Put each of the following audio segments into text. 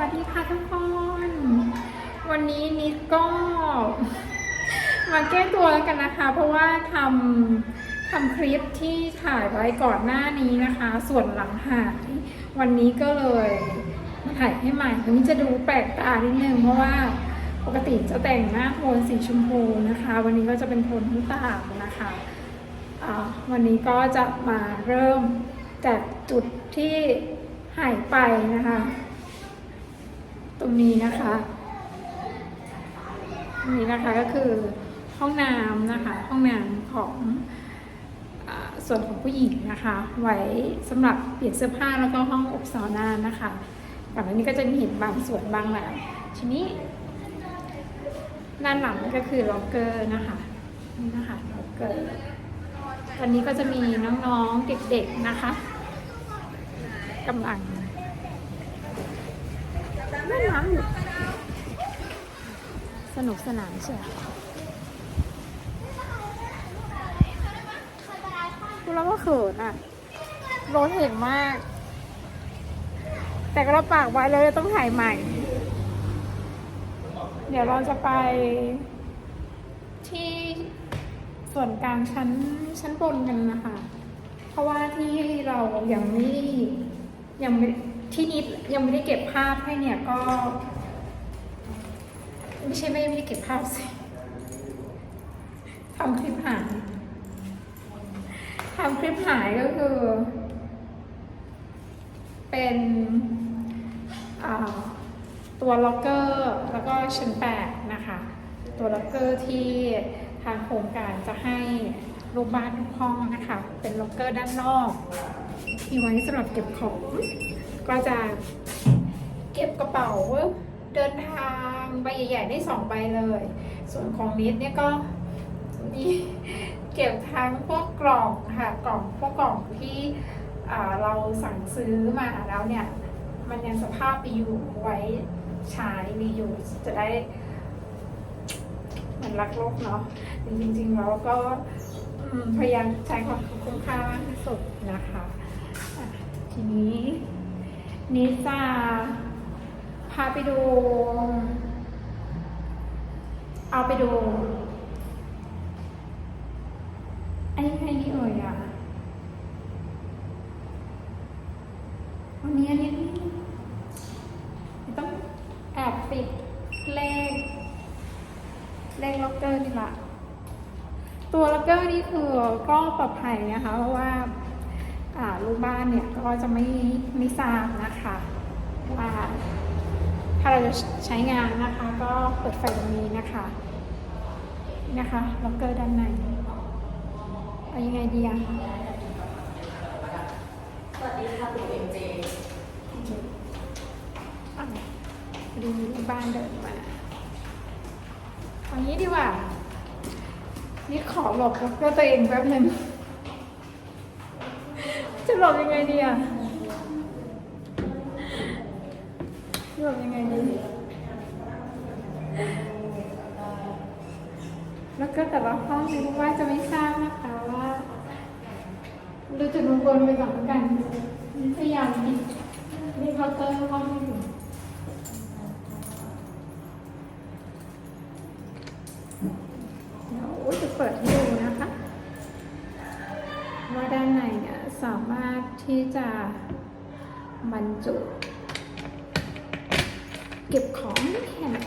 วัสดีค่ะทุกคน วันนี้นิดก็ มาแก้ตัวแล้วกันนะคะ เพราะว่าทำทำคลิปที่ถ่ายไว้ก่อนหน้านี้นะคะ ส่วนหลังหายวันนี้ก็เลยมาถ่ายให้ใหม่วันนี้จะดูแปลกตานิดนึงเพราะว่าปกติจะแต่งหน้าโทนสีชมพูนะคะ วันนี้ก็จะเป็นโทนน้ำตาลนะคะวันนี้ก็จะมาเริ่มจากจุดที่หายไปนะคะ รงนี้นะคะ นี่นะคะก็คือห้องน้ำนะคะ ห้องน้ำของอส่วนของผู้หญิงนะคะ ไว้สำหรับเปลี่ยนเสื้อผ้าแล้วก็ห้องอบซาวน่านะคะก่อนหน้านี้ก็จะมีเห็นบางส่วนบางแล้วทีนี้ด้านหลังก็คือล็อกเกอร์นะคะนี่นะคะล็อกเกอร์วันนี้ก็จะมีน้องๆเด็กๆนะคะกำลัง เล่นน้ำอยู่สนุกสนานเชียวดูแล้วก็เขินอะโรถเห็นมาก แต่ก็รับปากไว้เลยต้องถ่ายใหม่ เดี๋ยวเราจะไป ที่ส่วนกลางชั้นชั้นบนกันนะคะ เพราะว่าที่เรายังไม่ยังไม่ ที่นิดยังไม่ได้เก็บภาพให้เนี่ยก็ ไม่ใช่ไม่ไม่ได้เก็บภาพสิทำคลิปหายทำคลิปหายก็คือ เป็นตัวล็อกเกอร์แล้วก็ชั้นแปดนะคะ ตัวล็อกเกอร์ที่ทางโครงการจะให้ลูกบ้านทุกห้องนะคะ เป็นล็อกเกอร์ด้านนอกมีไว้สำหรับเก็บของ ก็จะเก็บกระเป๋าเดินทางใบใหญ่ๆได้สองใบเลย ส่วนของนิดเนี่ยก็มีเก็บทั้งพวกกล่องค่ะกล่องพวกกล่องที่เราสั่งซื้อมาแล้วเนี่ยมันยังสภาพดีอยู่ไว้ใช้ดีอยู่จะได้มือนรักโลกเนาะจริงๆแล้วก็พยายามใช้ความคุ้มค่ามากที่สุดนะคะ ทีนี้ นิสาพาไปดู เอาไปดูไอ้ใครนี่เอ่ยอะวันนี้อันนี้ต้องแอบปิดเลข เลขล็อกเกอร์นี่ละตัวล็อกเกอร์นี่คือก็ปลอดภัยนะคะ เพราะว่า ลูกบ้านเนี่ยก็จะไม่ไม่ทราบนะคะว่าถ้าเราจะใช้งานนะคะ ก็เปิดไฟตรงนี้นะคะนะคะล็อกเกอร์ด้านในเอายังไงดีอะสวัสดีค่ะคุณเอ็มเจอะพอดีมีลูกบ้านเดินมาเอางี้ดีกว่านี่ขอหลบล็อกเกอร์ตัวเองแป๊บหนึ่ง หลบยังไงดีอะหลบยังไงดีแล้วก็แต่ละห้องนี้ว่าจะไม่ทราบนะคะว่าดูจุดมงคลไปก่อนกันพยายามเรียกเคาน์เตอร์ห้องให้อยู่เดี๋ยวจะเปิดให้ดูนะคะ ว่าด้านในเนี่ยสามารถ ที่จะบรรจุ เก็บของได้แค่ไหน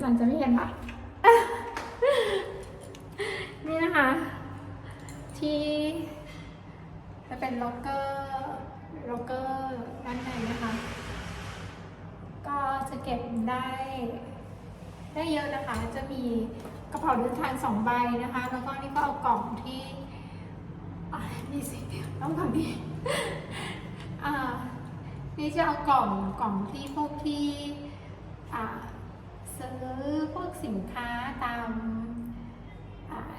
หลังจะไม่เห็นปะนี่นะคะ ที่จะเป็นล็อกเกอร์ล็อกเกอร์ด้านในนะคะ ก็จะเก็บได้ ได้เยอะนะคะ จะมีกระเป๋าเดินทางสองใบนะคะ แล้วก็นี่ก็เอากล่องที่อะนี่สิต้องทำดีนี่จะเอากล่องกล่องที่พวกที่ซื้อพวกสินค้าตาม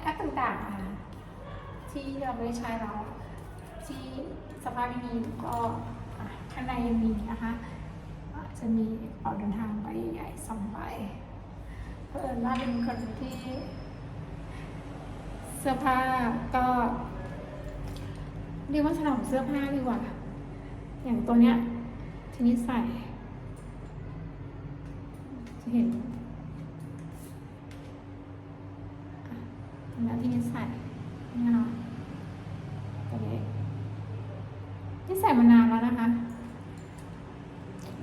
แอปต่างๆที่เราไม่ได้ใช้เราที่สภาพไม่มีก็ข้างในยังมีนะคะ จะมีกระเป๋าเดินทางใบใหญ่สองใบ เพื่อนว่าเป็นคนที่สสื้อผ้าก็ เรียกว่าถนอมเสื้อผ้าดีกว่า อย่างตัวเนี้ยทีนี่ใส่ จะเห็นอะตัวที่นี่ใส่นี่นะคะตัวนี้นี่ใส่มานานแล้วนะคะ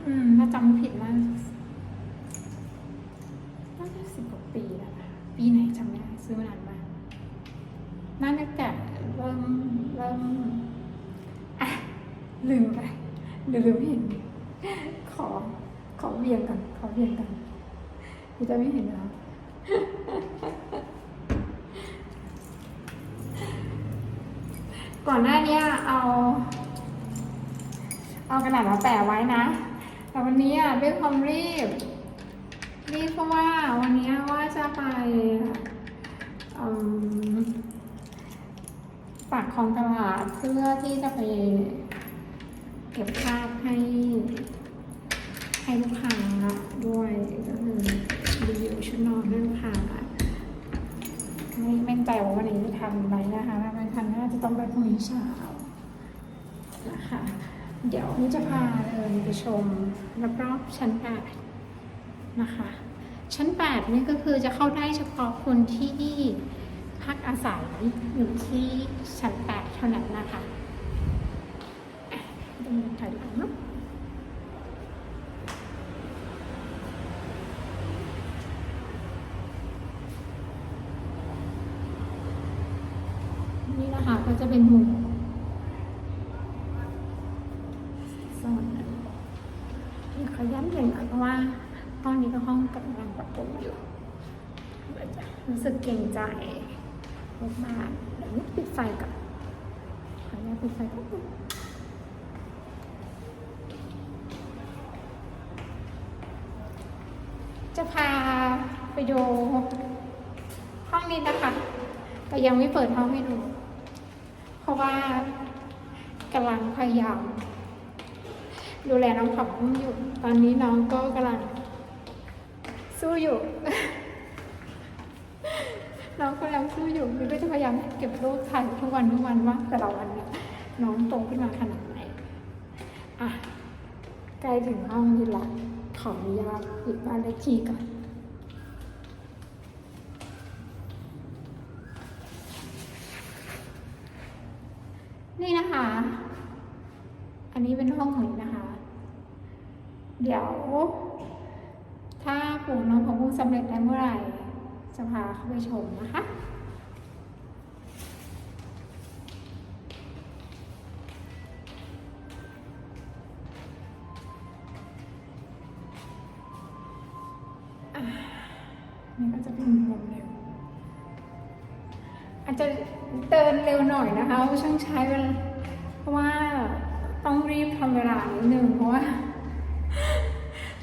อืมถ้าจำไม่ผิดน่าน่ ซื้อมานานมากน่าจะแต่เริ่มเริ่มอะลืมไปเดี๋ยวลืมเห็น ขอ ขอเวียงกัน ขอเวียงกันเดี๋ยวจะไม่เห็นแล้วก่อนหน้านี้เอา เอากระดาษมาแปะไว้นะ แต่วันนี้ด้วยความรีบ รีบเพราะว่าวันนี้ว่าจะไป อืมฝากของตลาดเพื่อที่จะไปเก็บภาพให้ ให้ลูกค้าด้วยก็คือรีวิวชุดนอนให้ลูกค้าไม่ไม่ใจว่าวันนี้จะทำอะไหมนะคะถ้าไม่ทันน่าจะต้องไปพรุ่งนี้เช้านะคะ เดี๋ยวนี่จะพาเดินไปชมรอบๆชั้นแปดนะคะ ชั้นแปดนี่ก็คือจะเข้าได้เฉพาะคนที่พักอาศัยอยู่ที่ชั้นแปดเท่านั้นนะคะอะเดินถอยหลังเนาะนี่นะคะก็จะเป็นมุมโซนนั้นนี่ขอย้ำอย่างหน่อยเพราะว่าห้องนี้ก็ห้องกำลังปรับปรุงอยู่ รู้สึกเกรงใจมากๆเดี๋ยวนี้ปิดไฟก่อนขออนุญาตปิดไฟก่อนจะพาไปดูห้องนี้นะคะ แต่ยังไม่เปิดห้องให้ดู เพราะว่ากำลังพยายามดูแลน้องผับบุ้งอยู่ ตอนนี้น้องก็กำลังสู้อยู่ น้องกำลังสู้อยู่มีก็จะพยายามเก็บรูปถ่ายทุกวันทุกวันว่าแต่ละวันเนี่ยน้องโตขึ้นมาขนาดไหนอะใกล้ถึงห้องดีละขออนุญาตหยิบบ้านเลขที่ก่อนนี่นะคะ อันนี้เป็นห้องหนูนะคะ เดี๋ยว ถ้าปู่น้องของผู้สำเร็จได้เมื่อไหร่ จะพาเข้าไปชมนะคะนี่ก็จะเป็นมุมเร็ว อาจจะเดินเร็วหน่อยนะคะเพราะช่างใช้เวลาเพราะว่าต้องรีบทำเวลานิดนึงเพราะว่า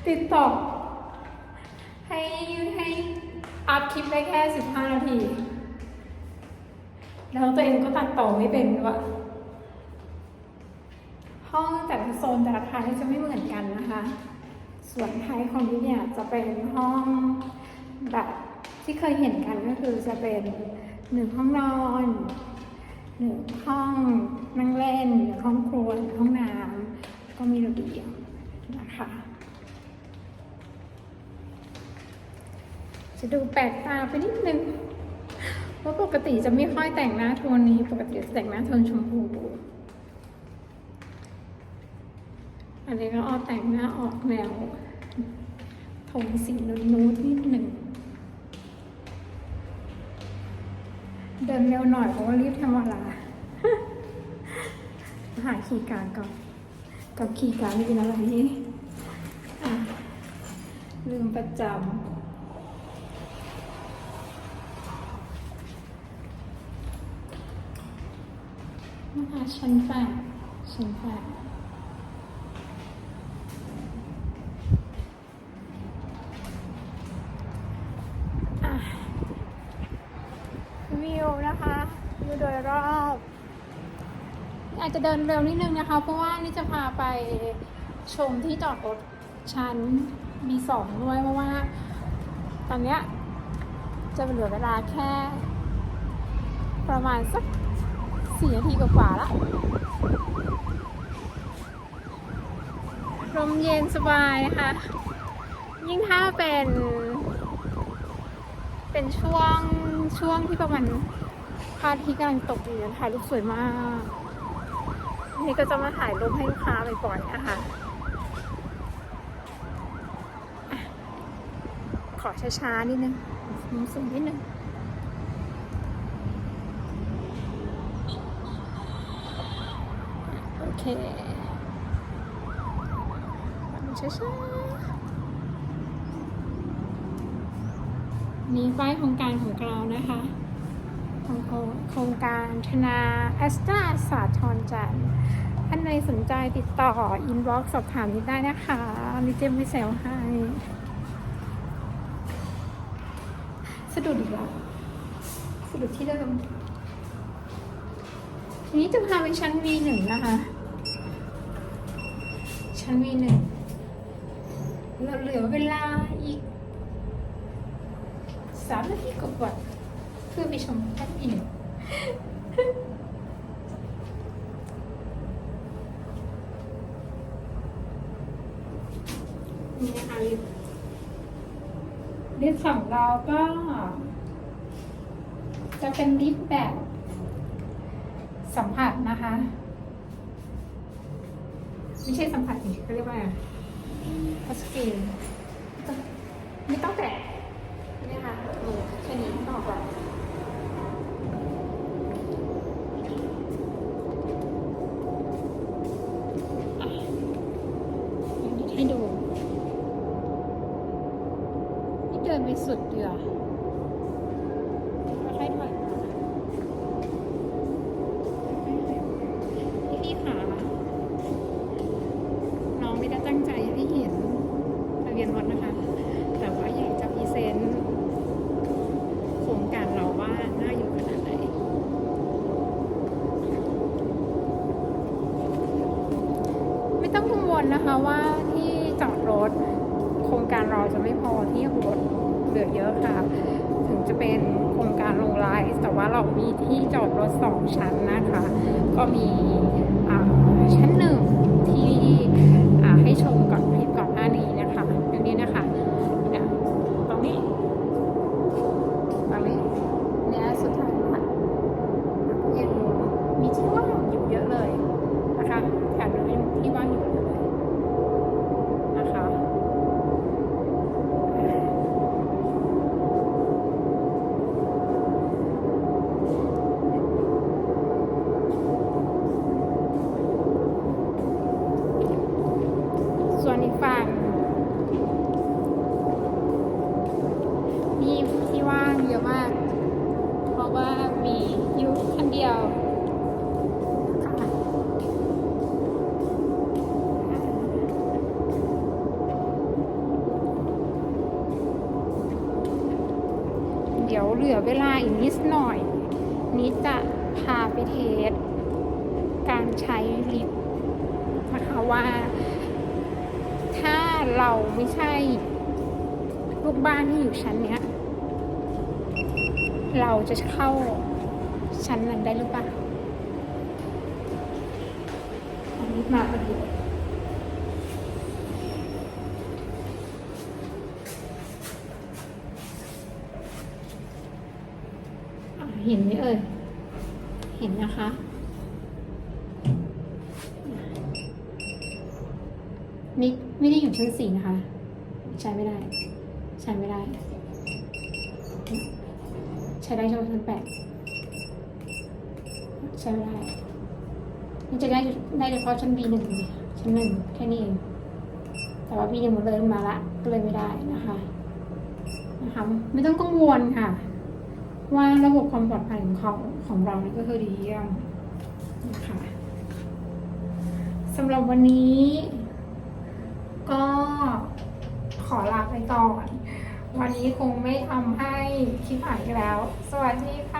ติดต่อให้ให้ อัพคลิปได้แค่ 15 นาที แล้วตัวเองก็ตัดต่อไม่เป็นด้วยห้องแต่ละโซนแต่ละพาร์ทจะไม่เหมือนกันนะคะ ส่วนท้ายของนี้เนี่ยจะเป็นห้องแบบที่เคยเห็นกันก็คือจะเป็นหนึ่งห้องนอนหนึ่งห้องนั่งเล่นหนึ่งห้องครัวหนึ่งห้องน้ำก็มีระเบียงนะคะ จะดูแปลกตาไปนิดนึง เพราะปกติจะไม่ค่อยแต่งหน้าโทนนี้ ปกติจะแต่งหน้าโทนชมพู อันนี้ก็เอแต่งหน้าออกแนวโทนสีนูดนูดๆนิดหนึ่ง เดินเร็วหน่อยเพราะว่ารีบทำเวลาหาคีย์การก่อนกับคีการ์ดเป็นอะไรอ่ลืมประจำ คะชั้นแปดชั้นแปดอะวิวนะคะวิวโดยรอบ อาจจะเดินเร็วนิดนึงนะคะ เพราะว่านี่จะพาไปชมที่จอดรถชั้นมีสองด้วยเพราะว่า ตอนเนี้ยจะเหลือเวลาแค่ประมาณสัก สี่นาทีกว่าๆละลมเย็นสบายนะคะยิ่งถ้าเป็น เป็นช่วงช่วงที่ประมาณพระอาทิตย์กำลังตกอยู่ถ่ายรูปสวยมาก นี่ก็จะมาถ่ายรูปให้ลูกค้าบ่อยๆนะคะ ขอช้าๆนิดนึงมุมสูงนิดนึง โอ เคช้าๆมีป้ายโครงการของเรานะคะของโครงการธนาแอสตราศาทรจันทร์ท่านใดสนใจติดต่อ อินบ็อกซ์สอบถามนิดได้นะคะมิเจมวิเซลให้ สะดุดอีกแล้วสะดุดที่เดิมทีนี้จะพาไปชั้น V1 นะคะ ชั้น V1 เราเหลือเวลาอีกสามนาทีกว่าเพื่อไปชมชั้น V1 นี่นะคะลิฟต์ลิฟต์ของเราก็ จะเป็นลิฟต์แบบสัมผัสนะคะ ไม่ใช่สัมผัสนี่เขาเรียกว่าทัชสกรีนไม่ต้องแตะนี่ค่ะมือแค่นี้ต้องออกก่อนอะเดี๋ยวให้ดู นี่เดินไปสุดเดือ รียนรถนะคะ แต่ว่าอยากจะพรีเซนต์โครงการเราว่าน่าอยู่ขนาดไหนไม่ต้องกังวลนะคะว่าที่จอดรถ โครงการเราจะไม่พอที่รถเหลือเยอะค่ะ ถึงจะเป็นโครงการลงไลน์แต่ว่าเรามีที่จอดรถสองชั้นนะคะ ก็มีอ่า นิดจะพาไปเทสการใช้ลิฟต์นะคะว่า ถ้าเราไม่ใช่ลูกบ้านที่อยู่ชั้นเนี้ย เราจะเข้าชั้นนั้นได้หรือเปล่าอันนี้มาพอดีเห็นไหมเอ่ย เห็นนะคะไม่ไม่ได้อยู่ชั้นสี่นะคะ ใช้ไม่ได้ ใช้ไม่ได้ ใช้ได้เฉพาะชั้นแปดใช้ไม่ได้มันจะได้ได้เฉพาะชั้น B หนึ่งชั้นหนึ่งแค่นี้เองแต่ว่า B หนึ่งมันเลยลงมาละก็เลยไม่ได้นะคะนะคะ ไม่ต้องกังวลค่ะ ว่าระบบความปลอดภัยของเขาของเรานี่ก็คือดีเยี่ยมนะคะสำหรับวันนี้ ก็ขอลาไปก่อน วันนี้คงไม่ทำให้คลิปหายแล้ว สวัสดีค่ะ